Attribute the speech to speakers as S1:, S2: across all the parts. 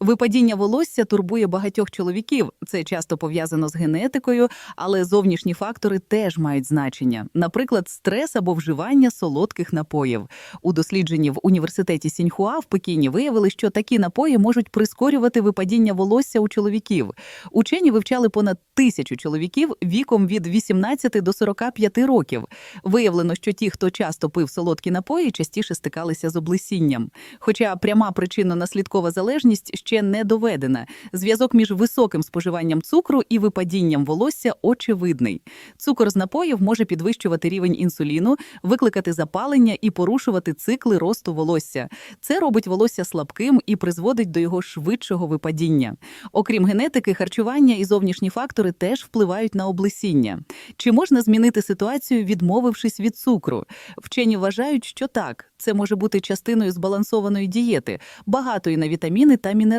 S1: Випадіння волосся турбує багатьох чоловіків. Це часто пов'язано з генетикою, але зовнішні фактори теж мають значення. Наприклад, стрес або вживання солодких напоїв. У дослідженні в університеті Сіньхуа в Пекіні виявили, що такі напої можуть прискорювати випадіння волосся у чоловіків. Учені вивчали понад тисячу чоловіків віком від 18 до 45 років. Виявлено, що ті, хто часто пив солодкі напої, частіше стикалися з облесінням. Хоча пряма причинно-наслідкова залежність ще не доведена. Зв'язок між високим споживанням цукру і випадінням волосся очевидний. Цукор з напоїв може підвищувати рівень інсуліну, викликати запалення і порушувати цикли росту волосся. Це робить волосся слабким і призводить до його швидшого випадіння. Окрім генетики, харчування і зовнішні фактори теж впливають на облесіння. Чи можна змінити ситуацію, відмовившись від цукру? Вчені вважають, що так. Це може бути частиною збалансованої дієти, багатої на вітаміни та мінерали.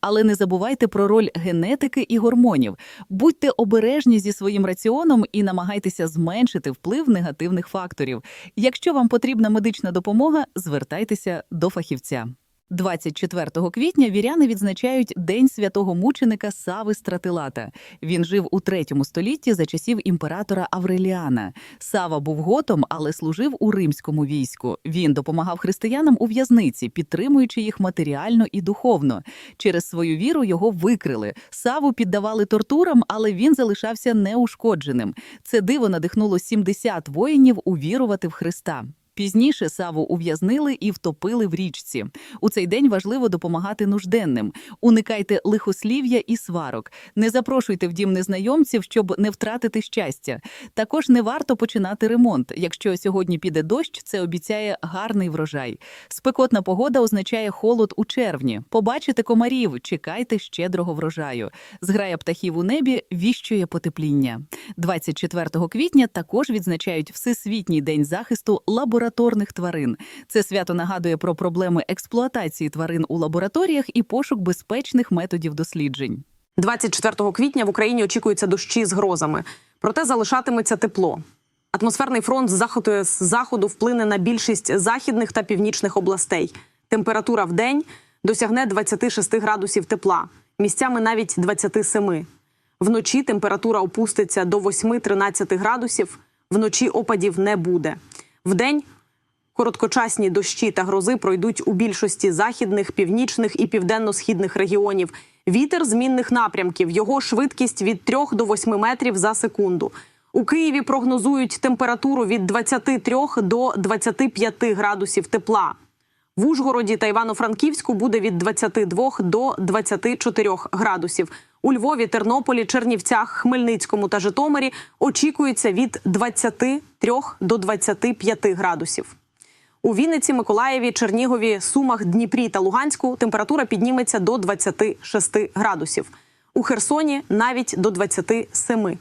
S1: Але не забувайте про роль генетики і гормонів. Будьте обережні зі своїм раціоном і намагайтеся зменшити вплив негативних факторів. Якщо вам потрібна медична допомога, звертайтеся до фахівця. 24 квітня віряни відзначають День святого мученика Сави Стратилата. Він жив у третьому столітті за часів імператора Авреліана. Сава був готом, але служив у римському війську. Він допомагав християнам у в'язниці, підтримуючи їх матеріально і духовно. Через свою віру його викрили. Саву піддавали тортурам, але він залишався неушкодженим. Це диво надихнуло 70 воїнів увірувати в Христа. Пізніше Саву ув'язнили і втопили в річці. У цей день важливо допомагати нужденним. Уникайте лихослів'я і сварок. Не запрошуйте в дім незнайомців, щоб не втратити щастя. Також не варто починати ремонт. Якщо сьогодні піде дощ, це обіцяє гарний врожай. Спекотна погода означає холод у червні. Побачите комарів, чекайте щедрого врожаю. Зграя птахів у небі віщує потепління. 24 квітня також відзначають Всесвітній день захисту лабораторних тварин. Це свято нагадує про проблеми експлуатації тварин у лабораторіях і пошук безпечних методів досліджень.
S2: 24 квітня в Україні очікуються дощі з грозами, проте залишатиметься тепло. Атмосферний фронт з заходу з заходу вплине на більшість західних та північних областей. Температура в день досягне 26 градусів тепла, місцями навіть 27. Вночі температура опуститься до 8-13 градусів. Вночі опадів не буде. Вдень короткочасні дощі та грози пройдуть у більшості західних, північних і південно-східних регіонів. Вітер змінних напрямків. Його швидкість від 3 до 8 метрів за секунду. У Києві прогнозують температуру від 23 до 25 градусів тепла. В Ужгороді та Івано-Франківську буде від 22 до 24 градусів. У Львові, Тернополі, Чернівцях, Хмельницькому та Житомирі очікується від 23 до 25 градусів. У Вінниці, Миколаєві, Чернігові, Сумах, Дніпрі та Луганську температура підніметься до 26 градусів. У Херсоні навіть до 27.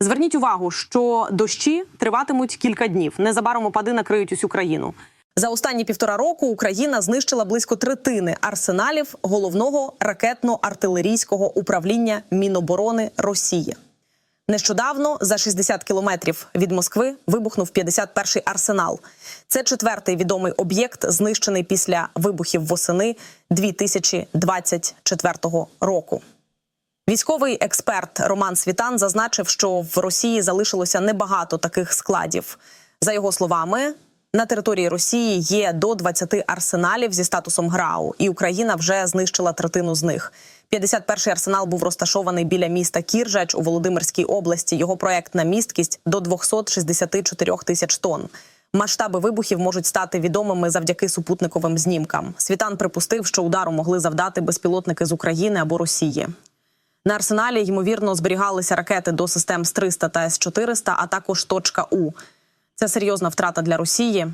S2: Зверніть увагу, що дощі триватимуть кілька днів. Незабаром опади накриють усю країну. За останні півтора року Україна знищила близько третини арсеналів головного ракетно-артилерійського управління Міноборони Росії. Нещодавно за 60 кілометрів від Москви вибухнув 51-й арсенал. Це четвертий відомий об'єкт, знищений після вибухів восени 2024 року. Військовий експерт Роман Світан зазначив, що в Росії залишилося небагато таких складів. За його словами, на території Росії є до 20 арсеналів зі статусом ГРАУ, і Україна вже знищила третину з них. 51-й арсенал був розташований біля міста Кіржач у Володимирській області. Його проектна місткість до 264 тисяч тонн. Масштаби вибухів можуть стати відомими завдяки супутниковим знімкам. Світан припустив, що удару могли завдати безпілотники з України або Росії. На арсеналі ймовірно зберігалися ракети до систем С-300 та С-400, а також точка У. Це серйозна втрата для Росії.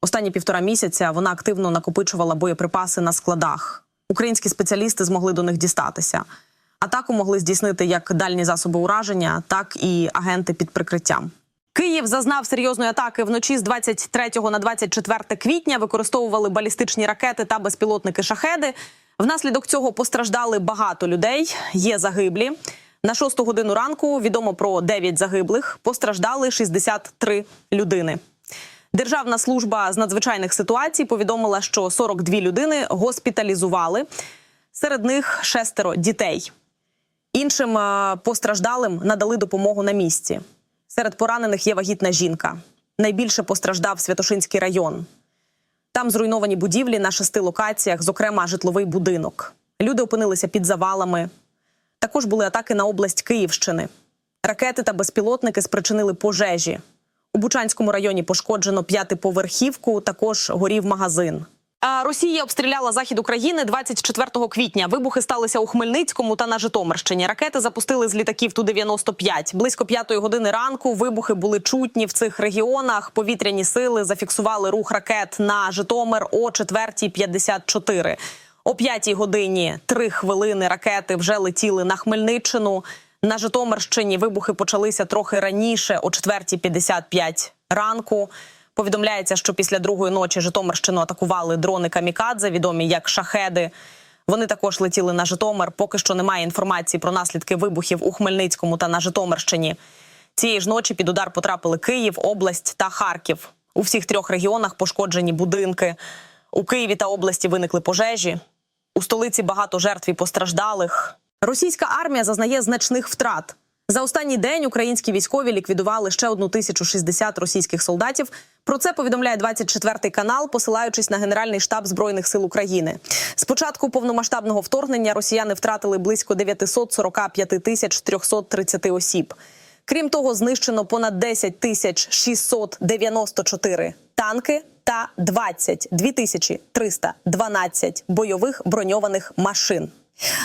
S2: Останні півтора місяця вона активно накопичувала боєприпаси на складах. Українські спеціалісти змогли до них дістатися. Атаку могли здійснити як дальні засоби ураження, так і агенти під прикриттям. Київ зазнав серйозної атаки вночі з 23 на 24 квітня. Використовували балістичні ракети та безпілотники шахеди. Внаслідок цього постраждали багато людей. Є загиблі. На шосту годину ранку відомо про 9 загиблих. Постраждали 63 людини. Державна служба з надзвичайних ситуацій повідомила, що 42 людини госпіталізували. Серед них шестеро дітей. Іншим е, постраждалим надали допомогу на місці. Серед поранених є вагітна жінка. Найбільше постраждав Святошинський район. Там зруйновані будівлі на шести локаціях, зокрема житловий будинок. Люди опинилися під завалами. Також були атаки на область Київщини. Ракети та безпілотники спричинили пожежі. У Бучанському районі пошкоджено п'ятиповерхівку, також горів магазин. Росія обстріляла захід України 24 квітня. Вибухи сталися у Хмельницькому та на Житомирщині. Ракети запустили з літаків Ту-95. Близько п'ятої години ранку вибухи були чутні в цих регіонах. Повітряні сили зафіксували рух ракет на Житомир о 4.54. О 5 годині три хвилини ракети вже летіли на Хмельниччину. На Житомирщині вибухи почалися трохи раніше, о 4.55 ранку. Повідомляється, що після другої ночі Житомирщину атакували дрони камікадзе, відомі як шахеди. Вони також летіли на Житомир. Поки що немає інформації про наслідки вибухів у Хмельницькому та на Житомирщині. Цієї ж ночі під удар потрапили Київ, область та Харків. У всіх трьох регіонах пошкоджені будинки. У Києві та області виникли пожежі. У столиці багато жертв і постраждалих. Російська армія зазнає значних втрат. За останній день українські військові ліквідували ще одну тисячу шістдесят російських солдатів. Про це повідомляє 24 канал, посилаючись на Генеральний штаб збройних сил України. З початку повномасштабного вторгнення росіяни втратили близько 945 тисяч 330 осіб. Крім того, знищено понад 10 тисяч 694 танки та 22 тисячі 312 бойових броньованих машин.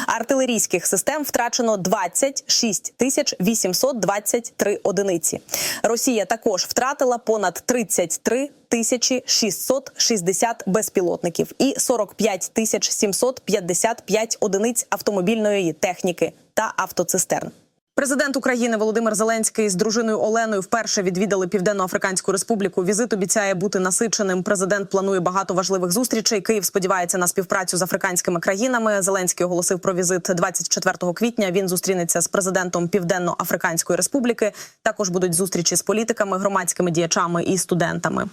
S2: Артилерійських систем втрачено 26 тисяч 823 одиниці. Росія також втратила понад 33 тисячі 660 безпілотників і 45 тисяч 755 одиниць автомобільної техніки та автоцистерн. Президент України Володимир Зеленський з дружиною Оленою вперше відвідали Південно-Африканську Республіку. Візит обіцяє бути насиченим. Президент планує багато важливих зустрічей. Київ сподівається на співпрацю з африканськими країнами. Зеленський оголосив про візит 24 квітня. Він зустрінеться з президентом Південно-Африканської Республіки. Також будуть зустрічі з політиками, громадськими діячами і студентами.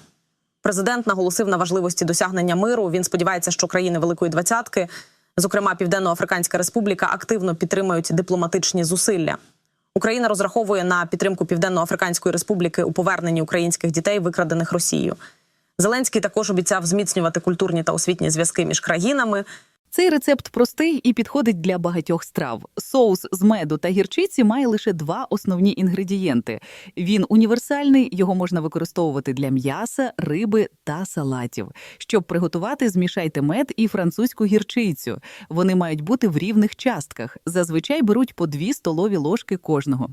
S2: Президент наголосив на важливості досягнення миру. Він сподівається, що країни Великої Двадцятки, зокрема Південно-Африканська Республіка, активно підтримують дипломатичні зусилля. Україна розраховує на підтримку Південно-Африканської Республіки у поверненні українських дітей, викрадених Росією. Зеленський також обіцяв зміцнювати культурні та освітні зв'язки між країнами.
S1: Цей рецепт простий і підходить для багатьох страв. Соус з меду та гірчиці має лише два основні інгредієнти. Він універсальний, його можна використовувати для м'яса, риби та салатів. Щоб приготувати, змішайте мед і французьку гірчицю. Вони мають бути в рівних частках. Зазвичай беруть по дві столові ложки кожного.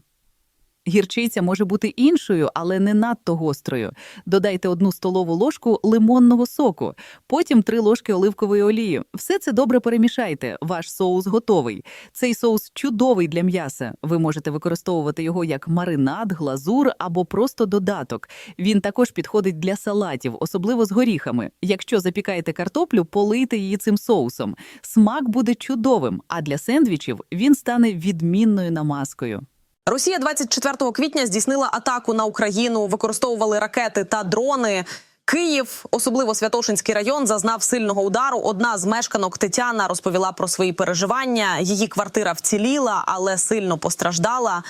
S1: Гірчиця може бути іншою, але не надто гострою. Додайте одну столову ложку лимонного соку, потім три ложки оливкової олії. Все це добре перемішайте. Ваш соус готовий. Цей соус чудовий для м'яса. Ви можете використовувати його як маринад, глазур або просто додаток. Він також підходить для салатів, особливо з горіхами. Якщо запікаєте картоплю, полийте її цим соусом. Смак буде чудовим, а для сендвічів він стане відмінною намазкою.
S2: Росія 24 квітня здійснила атаку на Україну, використовували ракети та дрони. Київ, особливо Святошинський район, зазнав сильного удару. Одна з мешканок Тетяна розповіла про свої переживання. Її квартира вціліла, але сильно постраждала.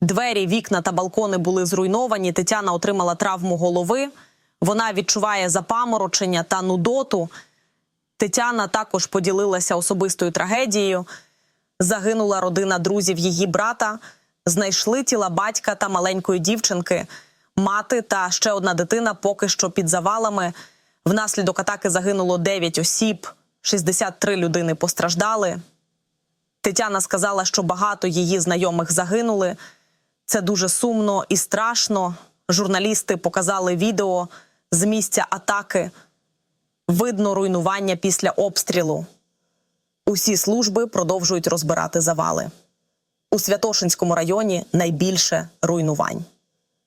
S2: Двері, вікна та балкони були зруйновані. Тетяна отримала травму голови. Вона відчуває запаморочення та нудоту. Тетяна також поділилася особистою трагедією. Загинула родина друзів її брата. Знайшли тіла батька та маленької дівчинки. Мати та ще одна дитина поки що під завалами. Внаслідок атаки загинуло 9 осіб, 63 людини постраждали. Тетяна сказала, що багато її знайомих загинули. Це дуже сумно і страшно. Журналісти показали відео з місця атаки. Видно руйнування після обстрілу. Усі служби продовжують розбирати завали. У Святошинському районі найбільше руйнувань.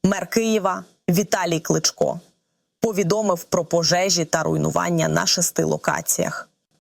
S2: Мер Києва Віталій Кличко повідомив про пожежі та руйнування на шести локаціях.